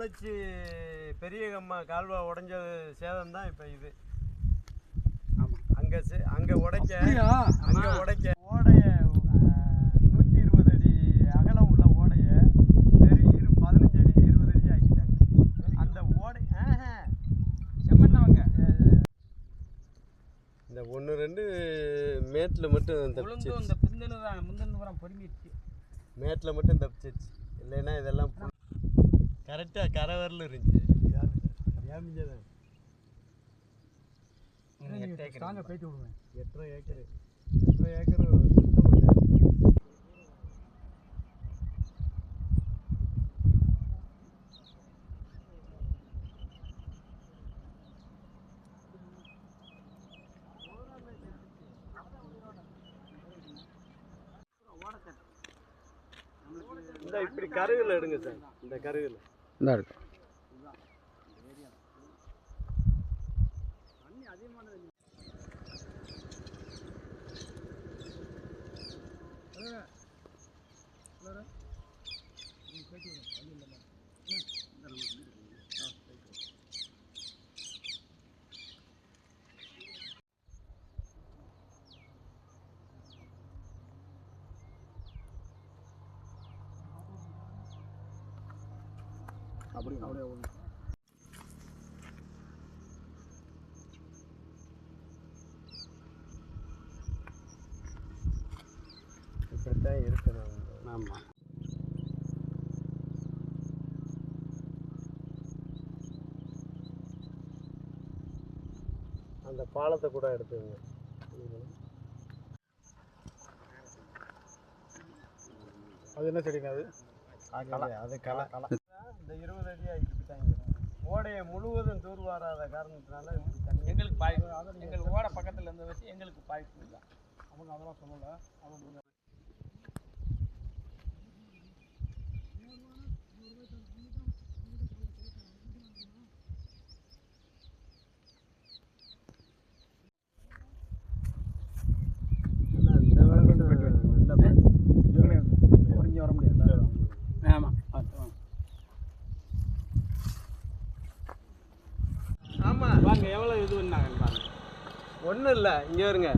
பொள்ளாச்சி பெரிய கம்மா கால்வா உடைஞ்ச சேதம் தான் இப்போ இது. ஆமாம் அங்கே அங்கே உடைக்க அங்கே உடைக்க. ஓடைய நூற்றி இருபது அடி அகலம் உள்ள ஓடைய வெறும் இரு பதினஞ்சு அடி இருபது அடி ஆக்கிட்டாங்க. அந்த ஓடை. செம்மண்ணவங்க. இந்த ஒன்று ரெண்டு மேட்டில் மட்டும் தப்பிச்சிருச்சு. இந்த பிந்தனு தான் முந்தின பொறுமிடுச்சு மேட்டில் மட்டும் தப்பிச்சிருச்சு. இல்லைன்னா இதெல்லாம் கரெக்டாக கரை வரல இருந்துச்சு ஏமிஞ்சதான் எட்டு ஏக்கர் ஸ்ட்ராங்காக போயிட்டு விடுவேன் எட்டரை ஏக்கரு? எட்டரை ஏக்கர். இந்த இப்படி கருவில் எடுங்க சார். இந்த கருவில். இந்த இருக்கு அப்படி அப்படியே இப்படித்தான் இருக்கணும். ஆமாம் அந்த பாலத்தை கூட எடுத்துங்க அது என்ன செடிங்க அது? அது களை இந்த இருபது அடி ஆகிட்டாங்க ஓடையை முழுவதும் தூர் வராத காரணத்தினால இப்படி தண்ணி எங்களுக்கு பாய்ப்பு. எங்களுக்கு ஓட பக்கத்தில் இருந்த வச்சு எங்களுக்கு பாய்ப்பு இல்லை. அவங்க அதெல்லாம் சொல்லலை. அவங்க ஆனா இந்த வருடம் நல்ல குறைஞ்சி வர முடியாது ஆமாம் ஆமாம் வாங்க எவ்வளோ இது பண்ணாங்க பாருங்க ஒன்றும் இல்லை இங்கே இருங்க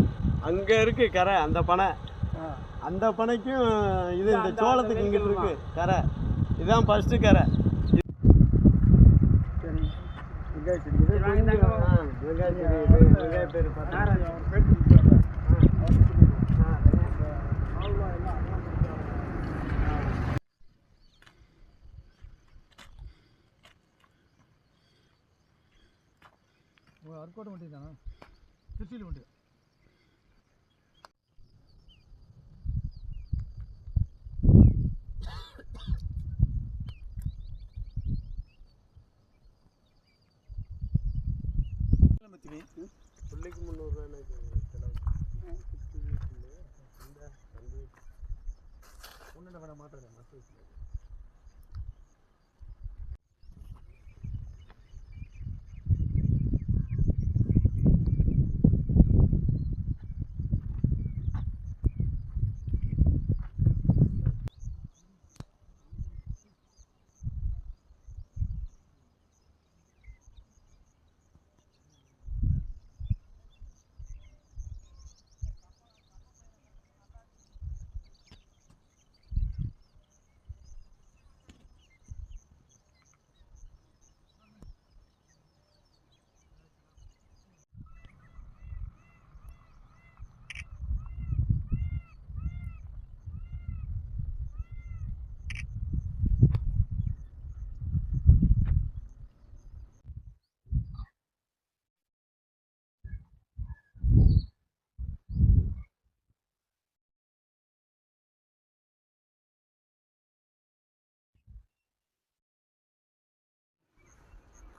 அங்கே இருக்கு கரை அந்த பனை அந்த பனைக்கும் இது இந்த சோளத்துக்கு இங்கிட்டு நெல்லுக்கு இருக்கு கரை இதுதான் ஃபர்ஸ்ட் கரை அர்க்கோட்டை மட்டும் தானே திருச்சியில் மட்டும் புள்ளிக்கு முந்நூறுரூவா செலவு. ஒன்றும் வேணாம் மாட்டுறேன் மற்ற.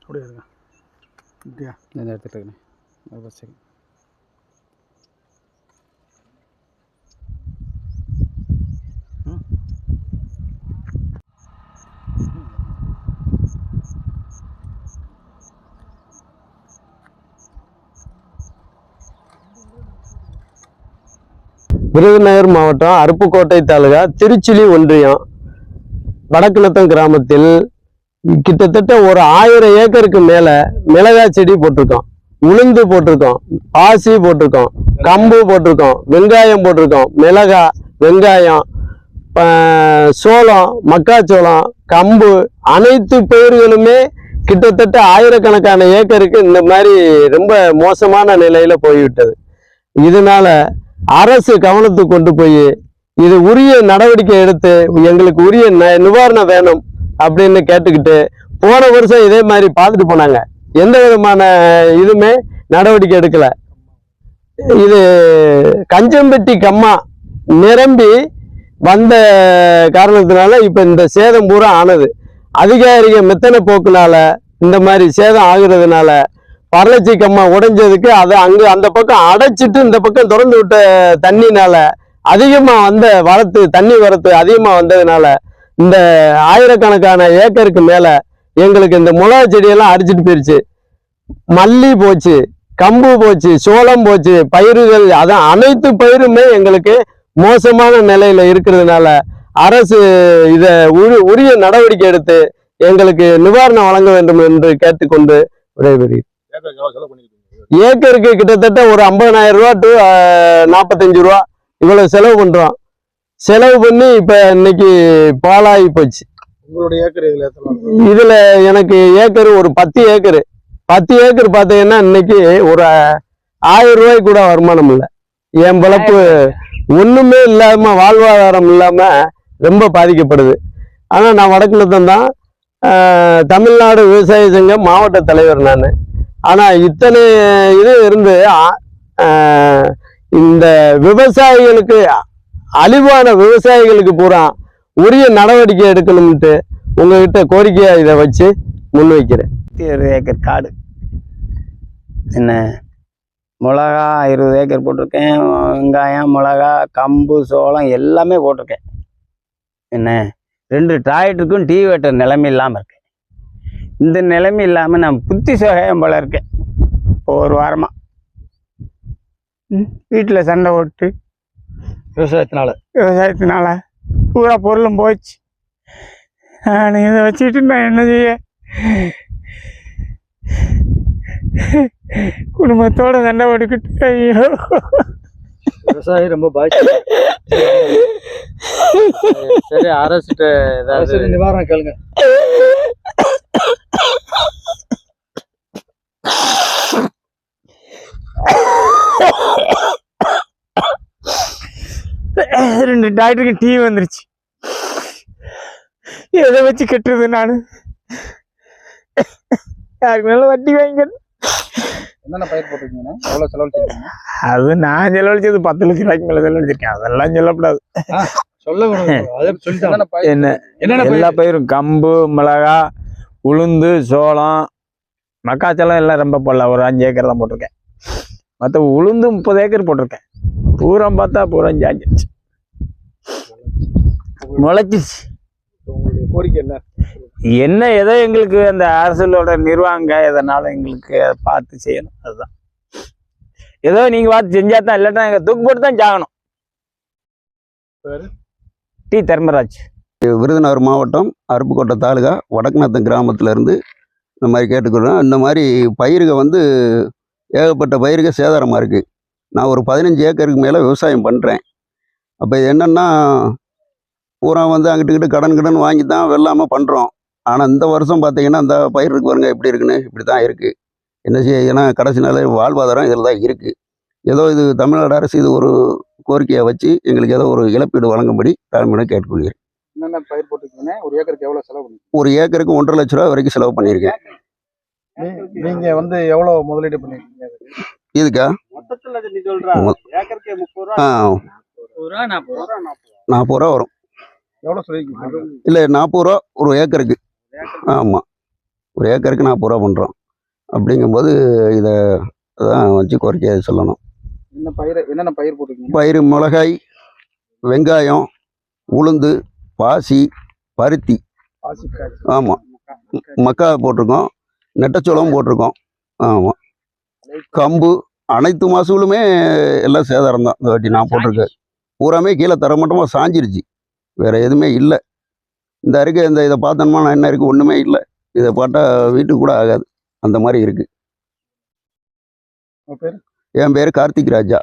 அப்படியே? இருங்க இப்படியா இந்த எடுத்துகிட்டு இருக்கேன் ஒரு செகண்ட் விருதுநகர் மாவட்டம் அருப்புக்கோட்டை தாலுகா திருச்சுழி ஒன்றியம் வடக்குளத்தம் கிராமத்தில் கிட்டத்தட்ட ஒரு ஆயிரம் ஏக்கருக்கு மேல மிளகாய் செடி போட்டிருக்கோம். உளுந்து போட்டிருக்கோம் பாசி போட்டிருக்கோம் கம்பு போட்டிருக்கோம் வெங்காயம் போட்டிருக்கோம் மிளகாய் வெங்காயம் சோளம் மக்காச்சோளம் கம்பு அனைத்து பயிர்களுமே கிட்டத்தட்ட ஆயிரக்கணக்கான ஏக்கருக்கு இந்த மாதிரி ரொம்ப மோசமான நிலையில போய்விட்டது. இதனால அரசு கவனத்துக்கு கொண்டு போய் இது உரிய நடவடிக்கை எடுத்து எங்களுக்கு உரிய ந- நிவாரணம் வேணும். அப்படின்னு கேட்டுக்கிட்டு போன வருஷம் இதே மாதிரி பார்த்துட்டு போனாங்க. எந்த விதமான இதுவுமே நடவடிக்கை எடுக்கல. இது கஞ்சம்பட்டி கம்மா நிரம்பி வந்த காரணத்தினால இப்போ இந்த சேதம் பூரா ஆனது. அதிகாரிக மெத்தனை போக்குனால இந்த மாதிரி சேதம் ஆகுறதுனால பரளச்சி கம்மா உடைஞ்சதுக்கு அதை அங்கே அந்த பக்கம் அடைச்சிட்டு இந்த பக்கம் திறந்து விட்ட தண்ணினால அதிகமாக வந்த வரத்து தண்ணி வரத்து அதிகமாக வந்ததுனால இந்த ஆயிரக்கணக்கான ஏக்கருக்கு மேல எங்களுக்கு இந்த மிளகா செடியெல்லாம் அரிச்சிட்டு போயிருச்சு. மல்லி போச்சு கம்பு போச்சு சோளம் போச்சு பயிர்கள் அதான் அனைத்து பயிருமே எங்களுக்கு மோசமான நிலையில இருக்கிறதுனால அரசு இதை உரி- உரிய நடவடிக்கை எடுத்து எங்களுக்கு நிவாரணம் வழங்க வேண்டும் என்று கேட்டுக்கொண்டு விடைபெறுகிறேன். ஏக்கருக்கு ஏக்கருக்கு கிட்டத்தட்ட ஒரு ஐம்பதனாயிரம் ரூபா டு நாற்பத்தஞ்சு ரூபா இவ்வளவு செலவு பண்றோம். செலவு பண்ணி இப்ப இன்னைக்கு பாலாகி போச்சு. உங்களுடைய ஏக்கர் இதுல எனக்கு ஏக்கர் ஒரு பத்து ஏக்கர். பத்து ஏக்கர் பார்த்தீங்கன்னா இன்னைக்கு ஒரு ஆயிரம் ரூபாய்க்கு கூட வருமானம் இல்லை. என் பிழப்பு ஒண்ணுமே இல்லாம வாழ்வாதாரம் இல்லாம ரொம்ப பாதிக்கப்படுது. ஆனா நான் வடக்குலத்தம் தான். தமிழ்நாடு விவசாய சங்கம் மாவட்ட தலைவர் நான். ஆனா இத்தனை இது இருந்து இந்த விவசாயிகளுக்கு அழிவான விவசாயிகளுக்கு பூரா உரிய நடவடிக்கை எடுக்கணும்ட்டு உங்ககிட்ட கோரிக்கையாக இதை வச்சு முன்வைக்கிறேன். இருபது ஏக்கர் காடு. என்ன? மிளகா இருபது ஏக்கர் போட்டிருக்கேன். வெங்காயம் மிளகா கம்பு சோளம் எல்லாமே போட்டிருக்கேன். என்ன? ரெண்டு டிராக்டருக்கும் டீ வெட்டுற நிலைமை இல்லாமல் இருக்கேன் இந்த நிலைமை இல்லாமல் நான் புத்தி சகாயம் போல இருக்கேன். ஒரு வாரமாக வீட்டில் சண்டை போட்டு விவசாயத்தினால. விவசாயத்தினால பூரா பொருளும் போச்சு நான் இதை வச்சுக்கிட்டு நான் என்ன செய்ய? குடும்பத்தோட சண்டை போட்டுக்கிட்டு ஐயோ. விவசாயி ரொம்ப பாதிச்சு சரி அரசுகிட்ட ஏதாவது சரி நிவாரணம் கேளுங்க. ரெண்டு டாக்டருக்கு டீ வந்துருச்சு. எதை வச்சு கட்டுறது நான்? யாருக்கு மேல வட்டி வாங்கிக்கணும். என்னென்ன பயிர் போட்டிருக்கீங்கண்ணே எவ்வளவு செலவழிச்சிருக்கீங்க? அது நான் செலவழிச்சது பத்து லட்சம் ரூபாய்க்கு மேல செலவழிச்சிருக்கேன். அதெல்லாம் சொல்லக்கூடாது என்ன எல்லா பயிர்? பயிரும் கம்பு மிளகா உளுந்து சோளம் மக்காச்சோளம் எல்லாம் ரொம்ப போடல. ஒரு அஞ்சு ஏக்கர் தான் போட்டிருக்கேன். மற்ற உளுந்து முப்பது ஏக்கர் போட்டிருக்கேன். பூரம் பார்த்தா பூரம் ஜாஞ்சிருச்சு. கோரிக்கை என்ன? என்ன ஏதோ எங்களுக்கு அந்த அரசலோட நிர்வாங்க எதனாலும் எங்களுக்கு பார்த்து செய்யணும் அதுதான். ஏதோ நீங்க பார்த்து செஞ்சா தான் இல்லாட்டா எங்க தூக்கு போட்டு தான் சாகணும். பேரு? டி தர்மராஜ். விருதுநகர் மாவட்டம் அருப்புக்கோட்டை தாலுகா வடக்குநத்தம் கிராமத்துல-இருந்து இந்த மாதிரி கேட்டுக்கிறோம் இந்த மாதிரி பயிர்கள் வந்து ஏகப்பட்ட பயிர்கள் சேதாரமாக இருக்குது நான் ஒரு பதினஞ்சு ஏக்கருக்கு மேலே விவசாயம் பண்ணுறேன் அப்போ இது என்னென்னா பூரா வந்து அங்கிட்டு கடன் கடன் வாங்கி தான் வெள்ளாமல் பண்ணுறோம் ஆனால் இந்த வருஷம் பார்த்தீங்கன்னா இந்த பயிர் இருக்கு பாருங்க எப்படி இருக்குன்னு இப்படி தான் இருக்குது என்ன செய்ய ஏன்னா கடைசி நாள் வாழ்வாதாரம் இதில் தான் இருக்குது ஏதோ இது தமிழ்நாடு அரசு இது ஒரு கோரிக்கையை வச்சு எங்களுக்கு ஏதோ ஒரு இழப்பீடு வழங்கும்படி தாழ்மையுடன் கேட்டுக்கொள்கிறேன். என்னென்ன பயிர் போட்டிருக்கீங்கண்ணே ஒரு ஏக்கருக்கு எவ்வளவு செலவு பண்ணீங்க? ஒரு ஏக்கருக்கு ஒன்றரை லட்ச ரூபா வரைக்கும் செலவு பண்ணியிருக்கேன். நீ- நீங்க வந்து எவ்வளவு முதலீடு பண்ணிருக்கீங்க? அதுக்கு? இதுக்கா? மொத்தத்துல நீ சொல்றா. மொ- ஏக்கருக்கு முப்பது ஆ. ரூபா நாற்பது ரூபா. நாற்பது ரூபா வரும். சொல்லிருக்கீங்க இல்லை நாற்பது ரூபா ஒரு ஏக்கருக்கு. ஆமாம் ஒரு ஏக்கருக்கு நாற்பது ரூபா பண்ணுறோம் அப்படிங்கும்போது இதை தான் வச்சு கோரிக்கையை சொல்லணும். என்ன பயிர் என்னென்ன பயிர் போட்டிருக்கீங்க? பயிர் மிளகாய் வெங்காயம் உளுந்து பாசி பருத்தி. ஆமாம் மக்கா போட்டிருக்கோம். நெட்டச்சோளம் போட்டிருக்கோம். ஆமாம் கம்பு அனைத்து மசூலுமே எல்லாம் சேதாரம் தான் இந்த வாட்டி நான் போட்டிருக்கேன் பூராமே கீழே தரமட்டமாக சாஞ்சிருச்சு. வேற எதுவுமே இல்லை. இந்த அருகே இந்த இதை பார்த்தோம்னா நான் என்ன இருக்கு? ஒன்றுமே இல்லை. இதை போட்டால் வீட்டுக்கு கூட ஆகாது. அந்த மாதிரி இருக்குது என் பேர் கார்த்திக் ராஜா.